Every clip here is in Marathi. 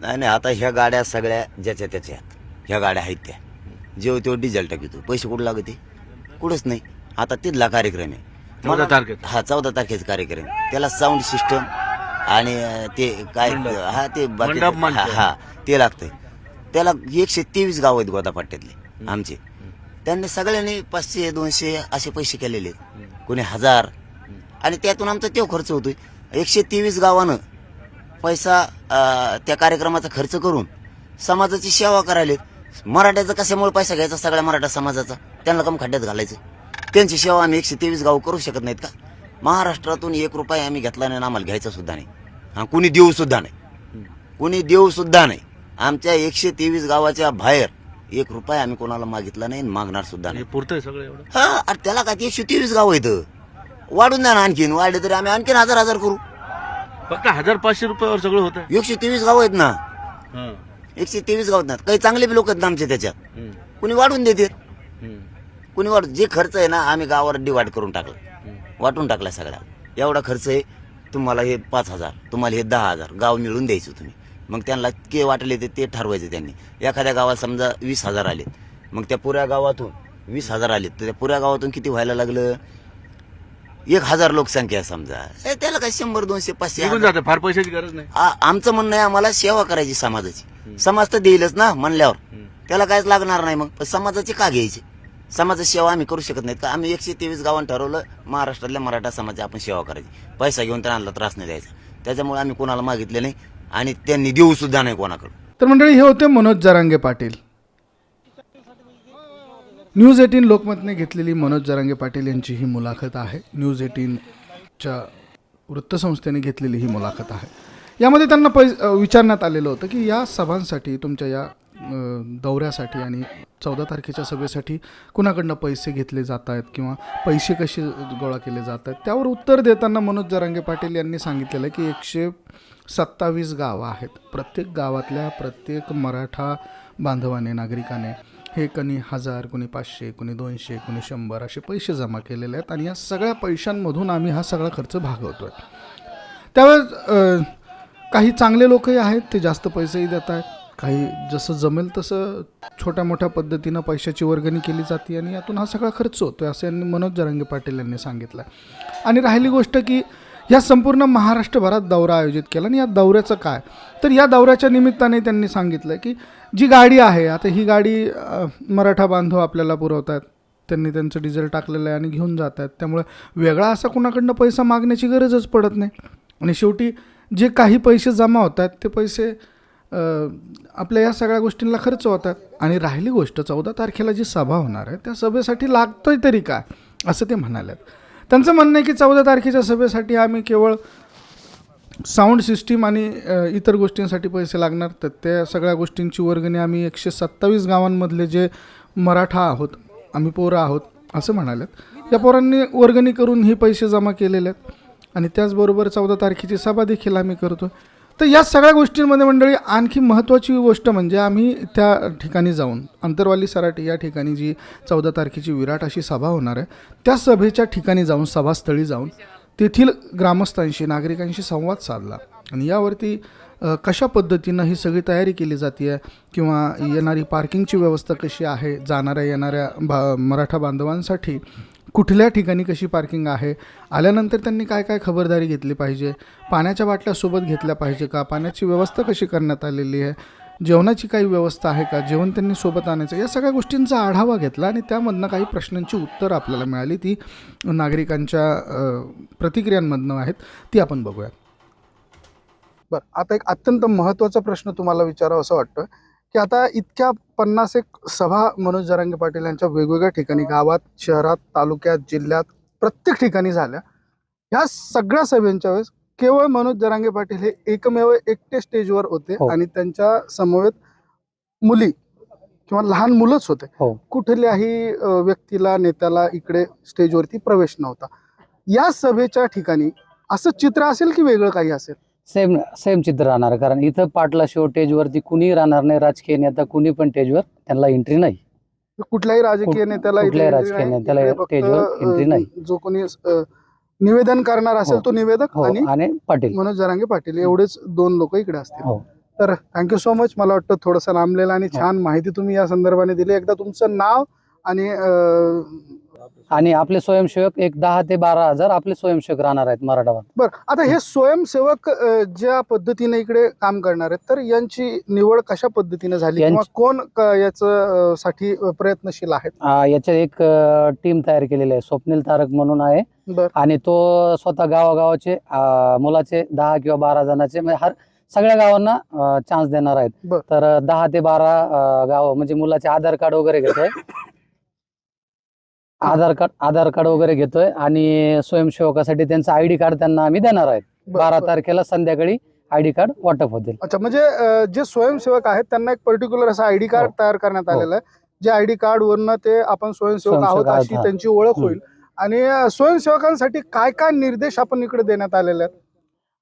नाही नाही आता ह्या गाड्या सगळ्या ज्याच्या त्याच्या आहेत. ह्या गाड्या आहेत त्या. जेव्हा तेव्हा डिझेल टाकतो पैसे कुठं लागते? कुठंच नाही. आता तिथला कार्यक्रम आहे. चौदा तारखेत. हा चौदा तारखेचा कार्यक्रम त्याला साऊंड सिस्टम आणि ते काय हा ते बाकी मंडप हा. हा ते लागतंय. त्याला एकशे तेवीस गाव आहेत गोदापट्ट्यातले आमचे. त्यांनी सगळ्यांनी पाचशे दोनशे असे पैसे केलेले आहेत. कोणी हजार. आणि त्यातून आमचा तेव खर्च होतोय. एकशे तेवीस गावानं पैसा अं, त्या कार्यक्रमाचा खर्च करून समाजाची सेवा करायला. मराठ्याचा कशामुळे पैसा घ्यायचा? सगळ्या मराठा समाजाचा. त्यांना कम खड्ड्यात घालायचं. त्यांची सेवा आम्ही एकशे तेवीस गाव करू शकत नाहीत का? महाराष्ट्रातून एक रुपया आम्ही घेतला नाही आणि आम्हाला घ्यायचा सुद्धा नाही. हा कुणी देऊ सुद्धा नाही. कुणी देऊ सुद्धा नाही. आमच्या एकशे तेवीस गावाच्या बाहेर एक रुपया आम्ही कोणाला मागितला नाही आणि मागणार सुद्धा हे नाही पुरतंय सगळं एवढं? हा अरे त्याला काय ते एकशे तेवीस गाव आहेत? वाढून द्या ना आणखीन. वाढले तरी आम्ही आणखीन हजार हजार करू. फक्त हजार पाचशे रुपयावर सगळं होतं एकशे तेवीस गाव आहेत ना. हं. एकशे तेवीस गाव आहेत ना. काही चांगले बी लोक आहेत ना आमचे त्याच्यात. हं. कुणी वाढून देते हं. कुणी वाढ जे खर्च आहे ना आम्ही गावावर डिवाइड करून टाकला. हं. वाटून टाकला सगळा एवढा खर्च आहे तुम्हाला हे पाच हजार तुम्हाला हे दहा हजार गाव मिळून द्यायचं तुम्ही. मग त्यांना के वाटले ते ते ठरवायचे त्यांनी. एखाद्या गावात समजा वीस हजार आले मग त्या पुऱ्या गावातून वीस हजार आले तर त्या पुऱ्या गावातून किती व्हायला लागलं? एक हजार लोकसंख्या आहे समजा. ए, त्याला काय शंभर दोनशे पाचशे निघून हजार. जातं फार पैशाची गरज नाही. आ- आमचं म्हणणं आहे आम्हाला सेवा करायची समाजाची. समाज तर देईलच ना म्हणल्यावर. त्याला काहीच लागणार नाही मग. पण समाजाची का घ्यायची? समाजाची सेवा आम्ही करू शकत नाहीत. का आम्ही एकशे तेवीस गावांनी ठरवलं महाराष्ट्रातल्या मराठा समाजाची आपण सेवा करायची. पैसा घेऊन त्यांना त्रास नाही द्यायचा. त्याच्यामुळे आम्ही कोणाला मागितले नाही आणि त्यांनी देऊ सुद्धा नाही कोणाकडे तर मंडळी हे होते मनोज जरांगे पाटील. न्यूज एटीन लोकमतने घेतलेली मनोज जरांगे पाटील यांची ही मुलाखत आहे. न्यूज एटीनच्या वृत्तसंस्थेने घेतलेली ही मुलाखत आहे. यामध्ये त्यांना पै विचारण्यात आलेलं होतं की या सभांसाठी तुमच्या या दौऱ्यासाठी आणि चौदा तारखेच्या सभेसाठी कुणाकडनं पैसे घेतले जात आहेत किंवा पैसे कसे गोळा केले जात आहेत? त्यावर उत्तर देताना मनोज जरांगे पाटील यांनी सांगितलेलं आहे की एकशे सत्तावीस गावं आहेत. प्रत्येक गावातल्या प्रत्येक मराठा बांधवाने नागरिकाने हे कोणी हजार कोणी पाचशे कोणी दोनशे कोणी शंभर असे पैसे जमा केलेले आहेत आणि या सगळ्या पैशांमधून आम्ही हा सगळा खर्च भागवतो आहे त्यावेळेस काही चांगले लोकही आहेत ते जास्त पैसेही देत आहेत. काही जसं जमेल तसं छोट्या मोठ्या पद्धतीनं पैशाची वर्गणी केली जाते आणि यातून हा सगळा खर्च होतो आहे असं मनोज जरांगे पाटील यांनी सांगितलं आणि राहिली गोष्ट की या संपूर्ण महाराष्ट्रभरात दौरा आयोजित केला. आणि या दौऱ्याचं काय? तर या दौऱ्याच्या निमित्ताने त्यांनी सांगितलं की जी गाडी आहे आता ही गाडी मराठा बांधव आपल्याला पुरवतात त्यांनी त्यांचं डिझेल टाकलेलं आहे आणि घेऊन जात आहेत त्यामुळे वेगळा असा कुणाकडनं पैसा मागण्याची गरजच पडत नाही. आणि शेवटी जे काही पैसे जमा होत आहेत ते पैसे आपल्या या सगळ्या गोष्टींना खर्च होतात आणि राहिली गोष्ट चौदा तारखेला जी सभा होणार आहे त्या सभेसाठी लागतोय तरी काय? असं ते म्हणालेत. त्यांचं म्हणणं आहे की चौदा तारखेच्या सभेसाठी आम्ही केवळ साऊंड सिस्टीम आणि इतर गोष्टींसाठी पैसे लागणार तर त्या सगळ्या गोष्टींची वर्गणी आम्ही एकशे सत्तावीस गावांमधले जे मराठा आहोत आम्ही पोरं आहोत असं म्हणालेत. या पोरांनी वर्गणी करून हे पैसे जमा केलेले आहेत. आणि त्याचबरोबर चौदा तारखेची सभा देखील आम्ही करतो तर या सगळ्या गोष्टींमध्ये मंडळी आणखी महत्त्वाची गोष्ट म्हणजे आम्ही त्या ठिकाणी जाऊन अंतरवाली सराटी या ठिकाणी जी चौदा तारखेची विराट अशी सभा होणार आहे त्या सभेच्या ठिकाणी जाऊन सभास्थळी जाऊन तेथील ग्रामस्थांशी नागरिकांशी संवाद साधला. आणि यावरती कशा पद्धतीनं ही सगळी तयारी केली जाते आहे किंवा येणारी पार्किंगची व्यवस्था कशी आहे जाणाऱ्या येणाऱ्या भा मराठा बांधवांसाठी कुठल्या ठिकाणी कशी पार्किंग आहे? आल्यानंतर त्यांनी काय काय खबरदारी घेतली पाहिजे? पाण्याच्या बाटल्या सोबत घेतल्या पाहिजे का? पाण्याची व्यवस्था कशी करण्यात आलेली आहे? जेवणाची काही व्यवस्था आहे का? जेवण त्यांनी सोबत आणायचं? या सगळ्या गोष्टींचा आढावा घेतला आणि त्यामधनं काही प्रश्नांची उत्तरं आपल्याला मिळाली. ती नागरिकांच्या प्रतिक्रियांमधनं आहेत. ती आपण बघूया. बरं आता एक अत्यंत महत्त्वाचा प्रश्न तुम्हाला विचारावा असं वाटतं की आता इतक्या पन्नास एक सभा मनोज जरांगे पाटील यांच्या वेगवेगळ्या ठिकाणी गावात शहरात तालुक्यात जिल्ह्यात प्रत्येक ठिकाणी झाल्या ह्या सगळ्या सभेच्या वेळेस केवळ मनोज जरांगे पाटील हे एकमेव एकटे स्टेजवर होते हो. आणि त्यांच्या समवेत मुली किंवा लहान मुलंच होते हो. कुठल्याही व्यक्तीला नेत्याला इकडे स्टेजवरती प्रवेश नव्हता या सभेच्या ठिकाणी असं चित्र असेल की वेगळं काही असेल सेम सेम चित्र राहणार. कारण इथं पाटला शो टेजवरती कुणी राहणार नाही राजकीय नेता कुणी पण टेजवर त्यांना एंट्री नाही कुठल्याही राजकीय नेत्याला कुठल्याही राजकीय. नेत्याला इकडे फक्त, stage वर अ, entry नाही. जो कोणी निवेदन करणार असेल हो. तो निवेदक हो आणि आणि पाटील मनोज जरांगे पाटील एवढेच दोन लोक इकडे असतील हो. तर थँक्यू सो मच मला वाटतं थोडंसं लांबलेलं आणि छान माहिती तुम्ही या संदर्भाने दिली एकदा तुमचं नाव आणि आणि आपले स्वयंसेवक एक दहा ते बारा हजार आपले स्वयंसेवक राहणार आहेत मराठवाड्यात बरं आता हे स्वयंसेवक अं, ज्या पद्धतीने इकडे काम करणार आहेत तर यांची निवड कशा पद्धतीने झाली यांची- किंवा कोण क- याचं अं, साठी प्रयत्नशील आहेत? आ, याच्यात एक टीम तयार केलेली आहे स्वप्नील तारक म्हणून आहे. बर. आणि तो स्वतः गावागावाचे मुलाचे दहा किंवा बारा जणांचे म्हणजे हर सगळ्या गावांना चान्स देणार आहेत. बर. तर अ, दहा ते बारा गाव म्हणजे मुलाचे आधार कार्ड वगैरे घेतोय. आधार कार्ड आधार कार्ड वगैरे घेतोय आणि स्वयंसेवकासाठी त्यांचं आय डी कार्ड त्यांना आम्ही देणार आहेत बर, बारा बर. तारखेला संध्याकाळी आय डी कार्ड वाटप होतील अच्छा म्हणजे अं, जे स्वयंसेवक आहेत त्यांना एक पर्टिक्युलर असं आयडी कार्ड हो. तयार करण्यात हो. आलेलं आहे जे आयडी कार्ड वरनं ते आपण स्वयंसेवक आहोत स्वयंसेवक आहोत, अशी हा. त्यांची ओळख हम्म. होईल आणि अं, स्वयंसेवकांसाठी काय काय निर्देश आपण इकडे देण्यात आलेले आहेत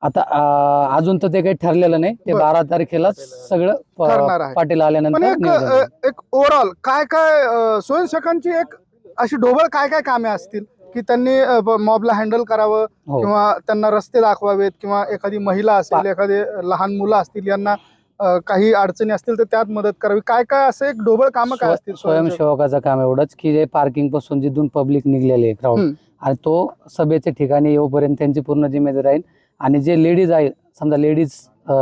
आता अ, अजून तर ते काही ठरलेलं नाही ते बर. बारा तारखेलाच सगळं प- ठरणार आहे. पाटील पण आल्यानंतर एक नियोजन होईल. अं, एक ओव्हरऑल काय काय अं, स्वयंसेवकांची एक अशी ढोबळ काय काय कामे असतील की त्यांनी मॉबला हँडल करावं हो किंवा त्यांना रस्ते दाखवावेत किंवा एखादी महिला असेल एखादे लहान मुलं असतील यांना अं, काही अडचणी असतील तर त्यात मदत करावी काय काय असं एक ढोबळ कामं काय स्व- असतील स्वयंसेवक? स्वयंसेवकाचं काम एवढंच की जे पार्किंगपासून जिथून पब्लिक निघलेले क्राऊड हम्म. आणि तो सभेच्या ठिकाणी येऊपर्यंत त्यांची पूर्ण जिम्मेदारी राहील आणि जे लेडीज आहे समजा लेडीज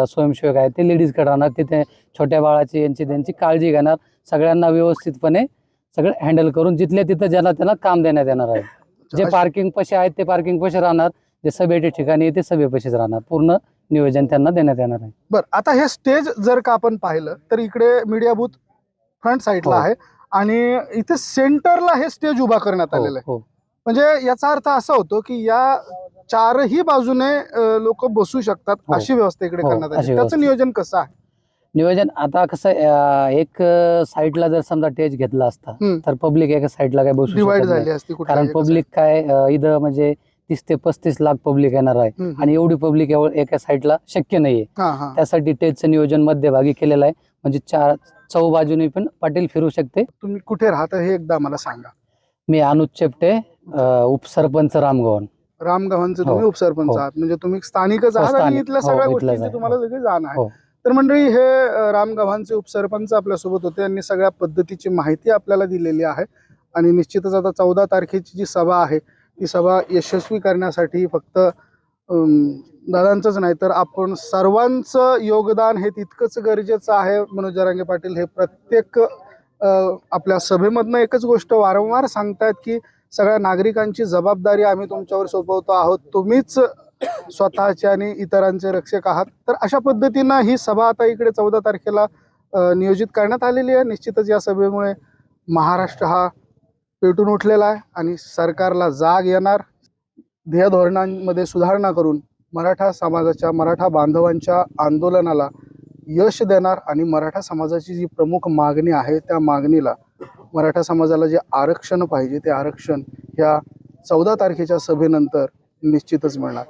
स्वयंसेवक आहेत ते लेडीजकडे राहणार ते ते छोट्या बाळाची यांची त्यांची काळजी घेणार सगळ्यांना व्यवस्थितपणे सगळं हँडल करून जिथल्या तिथं ज्यांना त्यांना काम देण्यात येणार आहे जे पार्किंग पशे आहेत ते पार्किंग पशे राहणार जे सभेच्या ठिकाणी आहे ते सभे पशेच राहणार पूर्ण नियोजन त्यांना देण्यात येणार आहे बर आता हे स्टेज जर का आपण पाहिलं तर इकडे मीडिया बूथ फ्रंट साईडला हो. आहे आणि इथे सेंटरला हे स्टेज उभा करण्यात आलेलं आहे हो, हो. म्हणजे याचा अर्थ असा होतो की या चारही बाजूने लोक बसू शकतात हो. अशी व्यवस्था इकडे हो, करण्यात आली त्याचं. नियोजन कसं आहे नियोजन आता कसं अं, एक साईडला जर समजा टेज घेतला असता हम्म. तर पब्लिक एका साईडला काय बसू डिवाइड शकत नाही. झाली असती कुठे कारण पब्लिक काय अं, इथं म्हणजे तीस ते पस्तीस लाख पब्लिक येणार आहे आणि एवढी पब्लिक एका साईडला शक्य नाहीये हा हा त्यासाठी टेजचं नियोजन मध्यभागी केलेलं आहे म्हणजे चार चौ बाजूने पण पाटील फिरू शकते तुम्ही कुठे राहता हे एकदा मला सांगा मी अनुज चेपटे अं, उपसरपंच रामगवन रामगावांचे हो. तुम्ही उपसरपंच हो. आहात म्हणजे तुम्ही स्थानिकच हो, आहात आणि स्थानिक. इथल्या हो, सगळ्या इथलंच गोष्टींची आहे. तुम्हाला सगळी जाण आहे हो. तर मंडळी हे राम रामगावांचे उपसरपंच आपल्यासोबत होते. यांनी सगळ्या पद्धतीची माहिती आपल्याला दिलेली आहे. आणि निश्चितच आता चौदा तारखेची जी सभा आहे ती सभा यशस्वी करण्यासाठी फक्त दादांचंच नाही तर आपण सर्वांचं योगदान हे तितकंच गरजेचं आहे. मनोज जरांगे पाटील हे प्रत्येक आपल्या सभेमधनं एकच गोष्ट वारंवार सांगतायत की सगळ्या नागरिकांची जबाबदारी आम्ही तुमच्यावर सोपवतो आहोत. तुम्हीच स्वतःचे आणि इतरांचे रक्षक आहात. तर अशा पद्धतीनं ही सभा आता इकडे चौदा तारखेला नियोजित करण्यात आलेली आहे. निश्चितच या सभेमुळे महाराष्ट्र हा पेटून उठलेला आहे आणि सरकारला जाग येणार. ध्येय धोरणांमध्ये सुधारणा करून मराठा समाजाच्या मराठा बांधवांच्या आंदोलनाला यश देणार आणि मराठा समाजाची जी प्रमुख मागणी आहे त्या मागणीला मराठा समाजाला जे आरक्षण पाहिजे ते आरक्षण ह्या चौदा तारखेच्या सभेनंतर निश्चितच मिळणार.